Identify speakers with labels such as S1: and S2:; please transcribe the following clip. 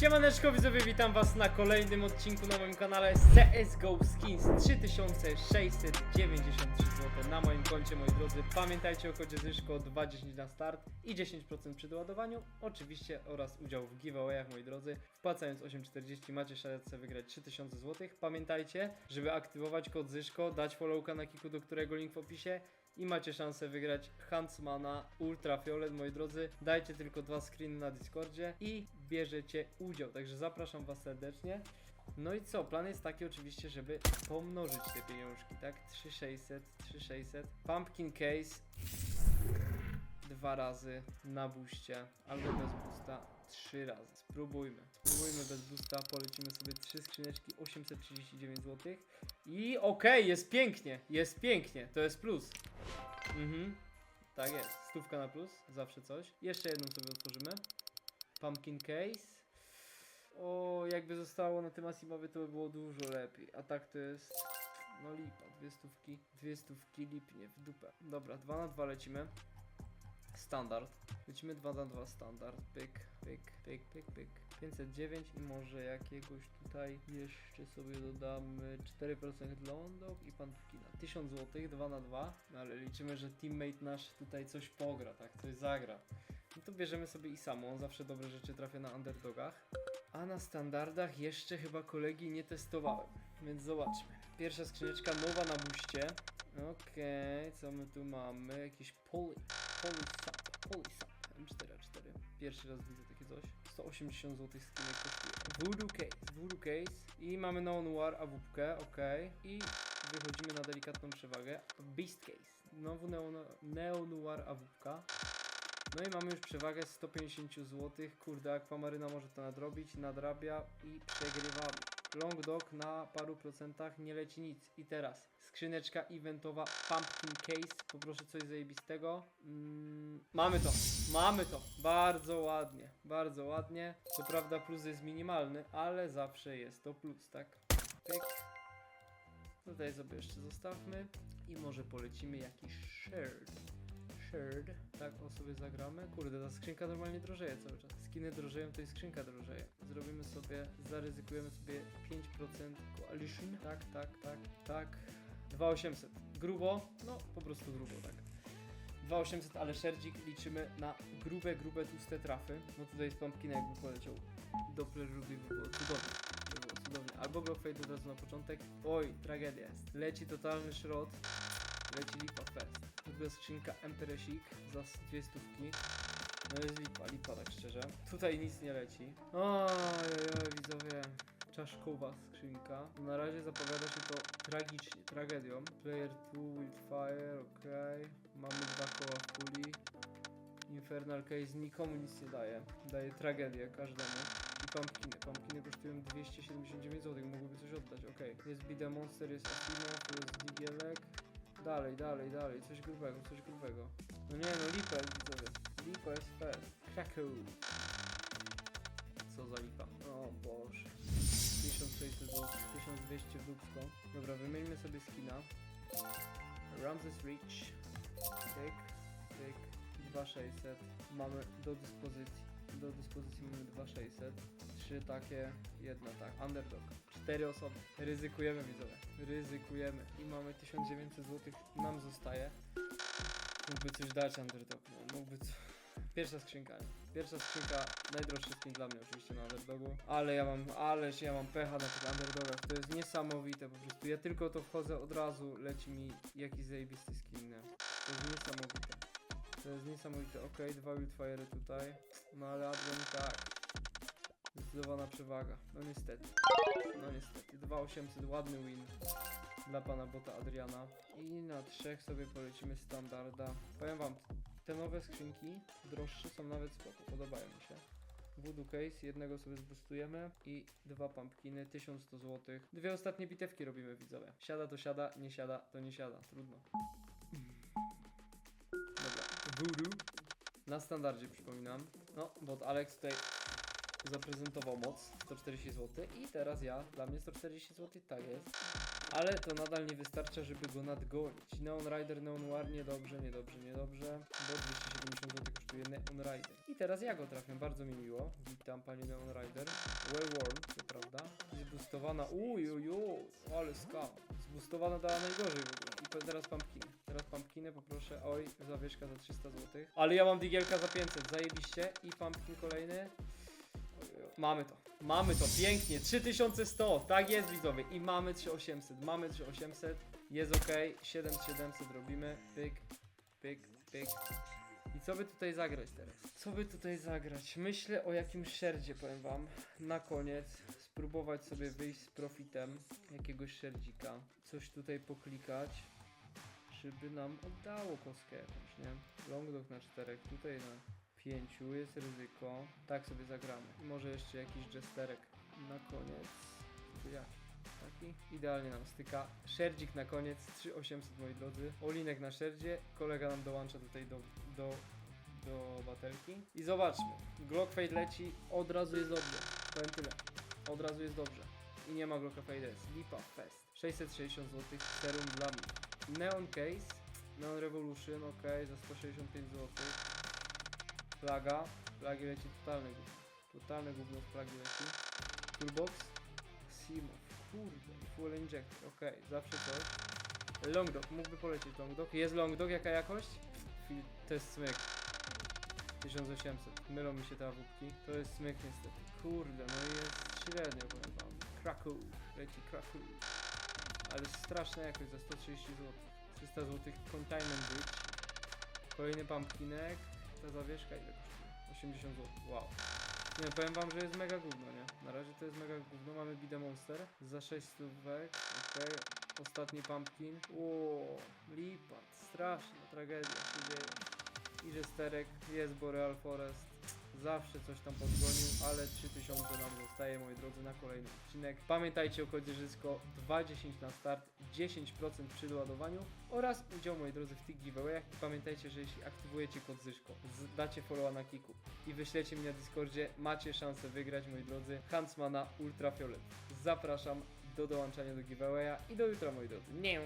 S1: Siemaneczko widzowie, witam was na kolejnym odcinku na moim kanale CSGO Skins 3693 zł na moim koncie moi drodzy. Pamiętajcie o kodzie Zyszko 2.10 na start i 10% przy doładowaniu, oczywiście oraz udział w giveawayach moi drodzy. Wpłacając 8.40 macie szansę wygrać 3000 zł. Pamiętajcie, żeby aktywować kod Zyszko, dać followka na kiku, do którego link w opisie i macie szansę wygrać Huntsmana Ultrafiolet, moi drodzy. Dajcie tylko dwa screeny na Discordzie i bierzecie udział, także zapraszam Was serdecznie. No i co, plan jest taki oczywiście, żeby pomnożyć te pieniążki, tak? 3600, 3600. Pumpkin Case dwa razy na buście, albo bez boosta trzy razy. Spróbujmy. Spróbujmy bez boosta, polecimy sobie trzy skrzyneczki 839 zł. I okej, jest pięknie, jest pięknie, to jest plus. Mhm, tak jest, stówka na plus, zawsze coś. Jeszcze jedną sobie otworzymy. Pumpkin Case. O, jakby zostało na tym Asimowie, to by było dużo lepiej. A tak to jest. No lipa, dwie stówki, dwie stówki lipnie w dupę. Dobra, dwa na dwa lecimy. Standard. Lecimy 2 na 2 standard. Pyk, pyk, pyk, pyk, pyk. 509 i może jakiegoś tutaj jeszcze sobie dodamy 4% lądów i pantkina. 1000 zł, 2 na 2 no ale liczymy, że teammate nasz tutaj coś pogra, tak? Coś zagra. No to bierzemy sobie i samo, on zawsze dobre rzeczy trafia na underdogach. A na standardach jeszcze chyba kolegi nie testowałem, więc zobaczmy. Pierwsza skrzyneczka nowa na buście. Okej, co my tu mamy? Jakiś poly, polysap, polysap, M4A4. Pierwszy raz widzę takie coś. 180 zł skinek kosztuje. Voodoo Case, Voodoo Case. I mamy Neo Noir AWP, okej. I wychodzimy na delikatną przewagę. Beast Case. Znowu Neo, Neo Noir AWP. No i mamy już przewagę 150 zł. Kurde, Aquamaryna może to nadrobić, nadrabia i przegrywamy. Long dog na paru procentach nie leci nic. I teraz skrzyneczka eventowa Pumpkin Case. Poproszę coś zajebistego. Mm, mamy to, mamy to. Bardzo ładnie, bardzo ładnie. Co prawda plus jest minimalny, ale zawsze jest to plus, tak? Pyk. Tutaj sobie jeszcze zostawmy i może polecimy jakiś shared. Shared. Tak o sobie zagramy. Kurde, ta skrzynka normalnie drożeje cały czas. Skiny drożeją, to i skrzynka drożeje. Zaryzykujemy sobie 5% coalition. Tak, tak, tak, tak. 2800. Grubo? No, po prostu grubo, tak. 2800, ale szerdzik liczymy na grube, grube, tłuste trafy. No tutaj z pumpkina jakby poleciał. Doppler Ruby by było cudownie. By było cudownie. Albo Blockfade od razu na początek. Oj, tragedia jest. Leci totalny szrot. Leci lipa fest. Druga skrzynka Emperesik za dwie stówki. No jest lipa, lipa tak szczerze. Tutaj nic nie leci. Ojej, widzowie. Czaszkowa skrzynka. Na razie zapowiada się to tragicznie, tragedią. Player 2 Wildfire, okej. Mamy dwa koła w puli. Infernal Case nikomu nic nie daje. Daje tragedię każdemu. I pumpkiny. Pumpkiny kosztują 279 zł. Mogłyby coś oddać, okej. Jest Bida Monster, jest Afino, jest Digielek. Dalej, dalej, dalej. Coś grubego, coś grubego. No nie no, jest widzowie. Lipa jest fest. Krakow. 1200 w. Dobra, wymieńmy sobie skina. Ramses Reach. Pyk, pyk. 2600. Mamy do dyspozycji. Do dyspozycji mamy 2600. Trzy takie, jedna tak. Underdog. Cztery osoby. Ryzykujemy widzowie. Ryzykujemy. I mamy 1900 zł. Nam zostaje. Mógłby coś dać underdog. No, mógłby co... Pierwsza skrzynka. Pierwsza skrzynka, najdroższy skin dla mnie oczywiście na underdogu. Ale ja mam, ależ ja mam pecha na tych underdogach. To jest niesamowite po prostu. Ja tylko to wchodzę od razu, leci mi jakiś zajebisty skin. Nie? To jest niesamowite. To jest niesamowite. Okej, dwa Wildfire tutaj. No ale Adrian tak. Zdecydowana przewaga. No niestety. No niestety. 2800, ładny win dla pana bota Adriana. I na trzech sobie polecimy standarda. Powiem wam, te nowe skrzynki droższe są nawet spoko, podobają mi się. Voodoo Case, jednego sobie zboostujemy i dwa pumpkiny, 1100 zł. Dwie ostatnie bitewki robimy widzowie. Siada to siada, nie siada to nie siada, trudno. Dobra, Voodoo. Na standardzie przypominam. No, bot Alex tutaj zaprezentował moc 140 zł i teraz ja, dla mnie 140 zł, tak jest. Ale to nadal nie wystarcza, żeby go nadgonić. Neon Rider, Neon War, niedobrze, niedobrze, niedobrze, bo 270 zł kosztuje Neon Rider. I teraz ja go trafię, bardzo mi miło. Witam panie Neon Rider. Well worn, to prawda. Zboostowana, uj, uj, uj, ale skam. Zboostowana dała najgorzej w ogóle. I teraz pumpkiny. Teraz pumpkiny poproszę, oj, zawieszka za 300 zł. Ale ja mam digielka za 500, zajebiście. I pumpkin kolejny. Mamy to, mamy to, pięknie, 3100, tak jest widzowie. I mamy 3800, mamy 3800, jest ok, 7700 robimy, pyk, pyk, pyk. I co by tutaj zagrać teraz? Co by tutaj zagrać? Myślę o jakimś szerdzie, powiem wam, na koniec, spróbować sobie wyjść z profitem jakiegoś szerdzika, coś tutaj poklikać, żeby nam oddało kostkę jakąś, nie? Long dog na czterech, tutaj na pięciu jest ryzyko. Tak sobie zagramy. Może jeszcze jakiś jesterek na koniec. Taki? Idealnie nam styka. Szerdzik na koniec, 3800 moi drodzy. Olinek na szerdzie. Kolega nam dołącza tutaj do, do, do batelki. I zobaczmy. Glock Fade leci. Od razu jest dobrze. Powiem tyle. Od razu jest dobrze. I nie ma Glocka Fade. Lipa Fest. 660 zł. Serum dla mnie. Neon Case. Neon Revolution. Ok, za 165 zł. Plaga. Plagi leci totalne gówno. Totalne gówno z plagi leci. Toolbox. Simow. Kurde. Full injector. Okej, zawsze coś. Longdog. Mógłby polecieć longdog. Jest longdog. Jaka jakość? To jest smyk. 1800. Mylą mi się te awupki. To jest smyk niestety. Kurde, no i jest średnio powiem wam. Kraków. Leci Kraków. Ale straszna jakość za 130 zł. 300 zł containment bridge. Kolejny pumpkinek. Ta zawieszka ile kosztuje? 80 zł. Wow. Nie, powiem wam, że jest mega gówno, nie? Na razie to jest mega gówno. Mamy Bide Monster za 6 stówek. Okej. Ostatni pumpkin. Ło, lipa. Straszna tragedia się dzieje. Idzie sterek, jest Boreal Forest. Zawsze coś tam podgonił, ale 3000 nam zostaje, moi drodzy, na kolejny odcinek. Pamiętajcie o kodzie Zysko 2.10 na start, 10% przy doładowaniu oraz udział, moi drodzy, w tych giveawayach. I pamiętajcie, że jeśli aktywujecie kod Zyszko, dacie followa na kiku i wyślecie mnie na Discordzie, macie szansę wygrać, moi drodzy, Huntsmana Ultrafiolet. Zapraszam do dołączania do giveawaya i do jutra, moi drodzy. Nie.